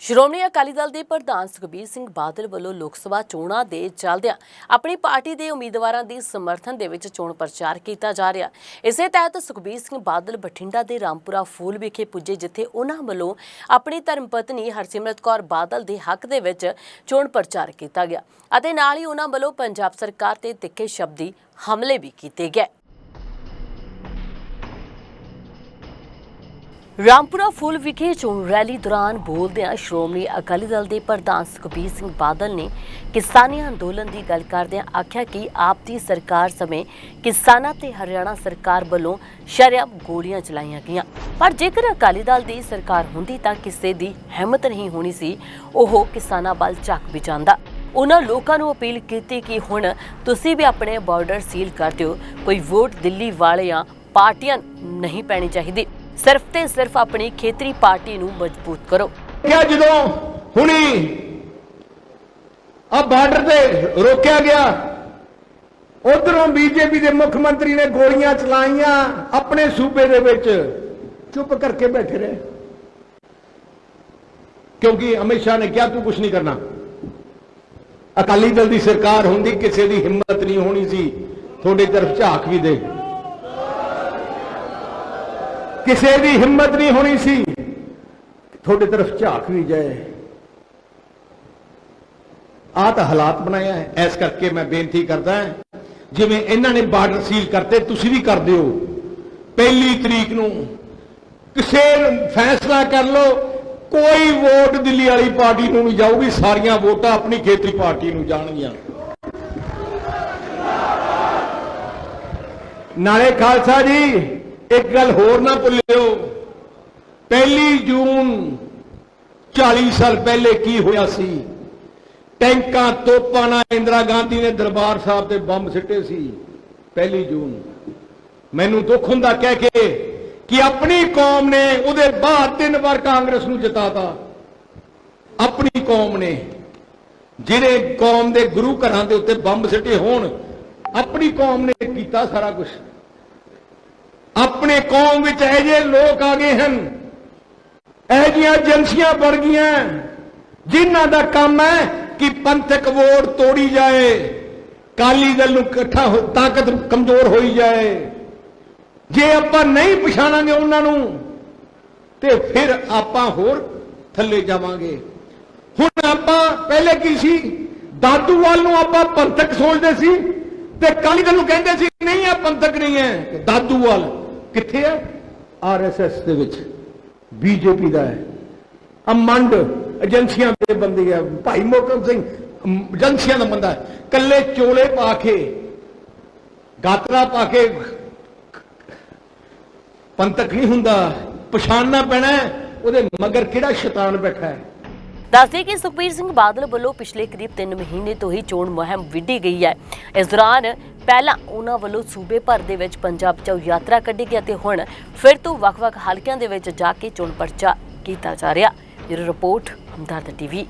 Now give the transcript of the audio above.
ਸ਼੍ਰੋਮਣੀ ਅਕਾਲੀ ਦਲ ਦੇ ਪ੍ਰਧਾਨ ਸੁਖਬੀਰ ਸਿੰਘ ਬਾਦਲ ਵੱਲੋਂ ਲੋਕ ਸਭਾ ਚੋਣਾਂ ਦੇ ਚੱਲਦਿਆਂ ਆਪਣੀ ਪਾਰਟੀ ਦੇ ਉਮੀਦਵਾਰਾਂ ਦੀ ਸਮਰਥਨ ਦੇ ਵਿੱਚ ਚੋਣ ਪ੍ਰਚਾਰ ਕੀਤਾ ਜਾ ਰਿਹਾ। ਇਸੇ ਤਹਿਤ ਸੁਖਬੀਰ ਸਿੰਘ ਬਾਦਲ ਬਠਿੰਡਾ ਦੇ ਰਾਮਪੁਰਾ ਫੂਲ ਵਿਖੇ ਪੁੱਜੇ, ਜਿੱਥੇ ਉਹਨਾਂ ਵੱਲੋਂ ਆਪਣੀ ਧਰਮ ਪਤਨੀ ਹਰਸਿਮਰਤ ਕੌਰ ਬਾਦਲ ਦੇ ਹੱਕ ਦੇ ਵਿੱਚ ਚੋਣ ਪ੍ਰਚਾਰ ਕੀਤਾ ਗਿਆ ਅਤੇ ਨਾਲ ਹੀ ਉਹਨਾਂ ਵੱਲੋਂ ਪੰਜਾਬ ਸਰਕਾਰ ਤੇ ਤਿੱਖੇ ਸ਼ਬਦੀ ਹਮਲੇ ਵੀ ਕੀਤੇ ਗਏ। ਰਾਮਪੁਰਾ ਫੁੱਲ ਵਿਖੇ ਚੋਣ ਰੈਲੀ ਦੌਰਾਨ ਬੋਲਦਿਆਂ ਸ਼੍ਰੋਮਣੀ ਅਕਾਲੀ ਦਲ ਦੇ ਪ੍ਰਧਾਨ ਸੁਖਬੀਰ ਸਿੰਘ ਬਾਦਲ ਨੇ ਕਿਸਾਨੀ ਅੰਦੋਲਨ ਦੀ ਗੱਲ ਕਰਦਿਆਂ ਆਖਿਆ ਕਿ ਆਪ ਦੀ ਸਰਕਾਰ ਸਮੇਂ ਕਿਸਾਨਾਂ ਤੇ ਹਰਿਆਣਾ ਸਰਕਾਰ ਵੱਲੋਂ ਸ਼ਰੇਆਮ ਗੋਲੀਆਂ ਚਲਾਈਆਂ ਗਈਆਂ। ਪਰ ਜੇਕਰ ਅਕਾਲੀ ਦਲ ਦੀ ਸਰਕਾਰ ਹੁੰਦੀ ਤਾਂ ਕਿਸੇ ਦੀ ਹਿੰਮਤ ਨਹੀਂ ਹੋਣੀ ਸੀ ਉਹ ਕਿਸਾਨਾਂ ਵੱਲ ਝਾਕ ਵੀ ਜਾਂਦਾ ਉਹਨਾਂ ਲੋਕਾਂ ਨੂੰ ਅਪੀਲ ਕੀਤੀ ਕਿ ਹੁਣ ਤੁਸੀਂ ਵੀ ਆਪਣੇ ਬਾਰਡਰ ਸੀਲ ਕਰ ਦਿਓ, ਕੋਈ ਵੋਟ ਦਿੱਲੀ ਵਾਲਿਆਂ, ਪਾਰਟੀਆਂ ਨਹੀਂ ਪੈਣੀ ਚਾਹੀਦੀ। ਸਿਰਫ ਤੇ ਸਿਰਫ ਆਪਣੀ ਖੇਤਰੀ ਪਾਰਟੀ ਨੂੰ ਮਜ਼ਬੂਤ ਕਰੋ। ਕਿਹਾ ਜਦੋਂ ਹੁਣੀ ਆ ਬਾਰਡਰ ਤੇ ਰੋਕਿਆ ਗਿਆ, ਉਧਰੋਂ ਬੀਜੇਪੀ ਦੇ ਮੁੱਖ ਮੰਤਰੀ ਨੇ ਗੋਲੀਆਂ ਚਲਾਈਆਂ, ਆਪਣੇ ਸੂਬੇ ਦੇ ਵਿੱਚ ਚੁੱਪ ਕਰਕੇ ਬੈਠੇ ਰਹੇ। ਕਿਉਂਕਿ ਅਮਿਤ ਸ਼ਾਹ ਨੇ ਕਿਹਾ, ਤੂੰ ਕੁਝ ਨਹੀਂ ਕਰਨਾ। ਅਕਾਲੀ ਦਲ ਦੀ ਸਰਕਾਰ ਹੁੰਦੀ, ਕਿਸੇ ਦੀ ਹਿੰਮਤ ਨਹੀਂ ਹੋਣੀ ਸੀ। ਤੁਹਾਡੇ ਤਰਫ ਝਾਕ ਵੀ ਦੇ। ਕਿਸੇ ਦੀ ਹਿੰਮਤ ਨਹੀਂ ਹੋਣੀ ਸੀ। ਤੁਹਾਡੇ ਤਰਫ ਝਾਕ ਵੀ ਜਾਏ। ਆ ਤਾਂ ਹਾਲਾਤ ਬਣਾਇਆ ਹੈ ਇਸ ਕਰਕੇ ਮੈਂ ਬੇਨਤੀ ਕਰਦਾ ਜਿਵੇਂ ਇਹਨਾਂ ਨੇ ਬਾਰਡਰ ਸੀਲ ਕਰਤੇ, ਤੁਸੀਂ ਵੀ ਕਰ ਦਿਓ। ਪਹਿਲੀ ਤਰੀਕ ਨੂੰ ਕਿਸੇ ਫੈਸਲਾ ਕਰ ਲਓ, ਕੋਈ ਵੋਟ ਦਿੱਲੀ ਵਾਲੀ ਪਾਰਟੀ ਨੂੰ ਨਹੀਂ ਜਾਊਗੀ, ਸਾਰੀਆਂ ਵੋਟਾਂ ਆਪਣੀ ਖੇਤਰੀ ਪਾਰਟੀ ਨੂੰ ਜਾਣਗੀਆਂ। ਨਾਲੇ ਖਾਲਸਾ ਜੀ ਇੱਕ ਗੱਲ ਹੋਰ ਨਾ ਭੁੱਲਿਓ। ਪਹਿਲੀ ਜੂਨ 40 ਸਾਲ ਪਹਿਲੇ ਕੀ ਹੋਇਆ ਸੀ? ਟੈਂਕਾਂ ਤੋਪਾਂ ਨਾਲ ਇੰਦਰਾ ਗਾਂਧੀ ਨੇ ਦਰਬਾਰ ਸਾਹਿਬ ਤੇ ਬੰਬ ਸਿੱਟੇ ਸੀ, ਪਹਿਲੀ ਜੂਨ। ਮੈਨੂੰ ਦੁੱਖ ਹੁੰਦਾ ਕਹਿ ਕੇ ਕਿ ਆਪਣੀ ਕੌਮ ਨੇ ਉਹਦੇ ਬਾਅਦ ਤਿੰਨ ਵਾਰ ਕਾਂਗਰਸ ਨੂੰ ਜਿਤਾਤਾ। ਆਪਣੀ ਕੌਮ ਨੇ, ਜਿਹੜੇ ਕੌਮ ਦੇ ਗੁਰੂ ਘਰਾਂ ਦੇ ਉੱਤੇ ਬੰਬ ਸਿੱਟੇ ਹੋਣ, ਆਪਣੀ ਕੌਮ ਨੇ ਕੀਤਾ ਸਾਰਾ ਕੁਝ ਆਪਣੇ ਕੌਮ ਵਿੱਚ ਇਹੋ ਜਿਹੇ ਲੋਕ ਆ ਗਏ ਹਨ। ਇਹੋ ਜਿਹੀਆਂ ਏਜੰਸੀਆਂ ਬਣ ਗਈਆਂ ਜਿਨ੍ਹਾਂ ਦਾ ਕੰਮ ਹੈ ਕਿ ਪੰਥਕ ਵੋਟ ਤੋੜੀ ਜਾਏ ਕਾਲੀ ਦਲ ਨੂੰ ਇਕੱਠਾ ਹੋ- ਤਾਕਤ ਕਮਜ਼ੋਰ ਹੋਈ ਜਾਏ। ਜੇ ਆਪਾਂ ਨਹੀਂ ਪਛਾਣਾਂਗੇ ਉਹਨਾਂ ਨੂੰ, ਤੇ ਫਿਰ ਆਪਾਂ ਹੋਰ ਥੱਲੇ ਜਾਵਾਂਗੇ। ਹੁਣ ਆਪਾਂ, ਪਹਿਲੇ ਕੀ ਸੀ? ਦਾਦੂਵਾਲ ਨੂੰ ਆਪਾਂ ਪੰਥਕ ਸੋਚਦੇ ਸੀ ਤੇ ਕਾਲੀ ਦਲ ਨੂੰ ਕਹਿੰਦੇ ਸੀ, ਨਹੀਂ ਇਹ ਪੰਥਕ ਨਹੀਂ ਹੈ। ਦਾਦੂਵਾਲ ਕਿੱਥੇ ਹੈ? ਆਰਐਸਐਸ ਦੇ ਵਿੱਚ। ਬੀਜੇਪੀ ਦਾ ਹੈ। ਅਮੰਡ ਏਜੰਸੀਆਂ ਦੇ ਬੰਦੇ ਆ। ਭਾਈ ਮੋਹਕਮ ਸਿੰਘ ਏਜੰਸੀਆਂ ਦਾ ਬੰਦਾ ਹੈ। ਕੱਲੇ ਚੋਲੇ ਪਾ ਕੇ ਗਾਤਰਾ ਪਾ ਕੇ, ਪੰਥਕ ਨਹੀਂ ਹੁੰਦਾ। ਪਛਾਣਨਾ ਪੈਣਾ ਉਹਦੇ ਮਗਰ ਕਿਹੜਾ ਸ਼ੈਤਾਨ ਬੈਠਾ ਹੈ? ਦੱਸਦੇ ਕਿ ਸੁਖਬੀਰ ਸਿੰਘ ਬਾਦਲ ਵੱਲੋਂ ਪਿਛਲੇ ਕਰੀਬ 3 ਮਹੀਨੇ ਤੋਂ ਹੀ ਚੋਣ ਮੁਹਿੰਮ ਵਿੱਢੀ ਗਈ ਹੈ। ਇਸ ਦੌਰਾਨ ਪਹਿਲਾਂ ਉਹਨਾਂ ਵੱਲੋਂ ਸੂਬੇ ਭਰ ਦੇ ਵਿੱਚ ਪੰਜਾਬ 'ਚੋਂ ਯਾਤਰਾ ਕੱਢੀ ਗਈ ਅਤੇ ਹੁਣ ਫਿਰ ਤੋਂ ਵੱਖ-ਵੱਖ ਹਲਕਿਆਂ ਦੇ ਵਿੱਚ ਜਾ ਕੇ ਚੋਣ ਪ੍ਰਚਾਰ ਕੀਤਾ ਜਾ ਰਿਹਾ। ਜਿਹੜੀ ਰਿਪੋਰਟ ਹਮਦਰਦ ਟੀਵੀ।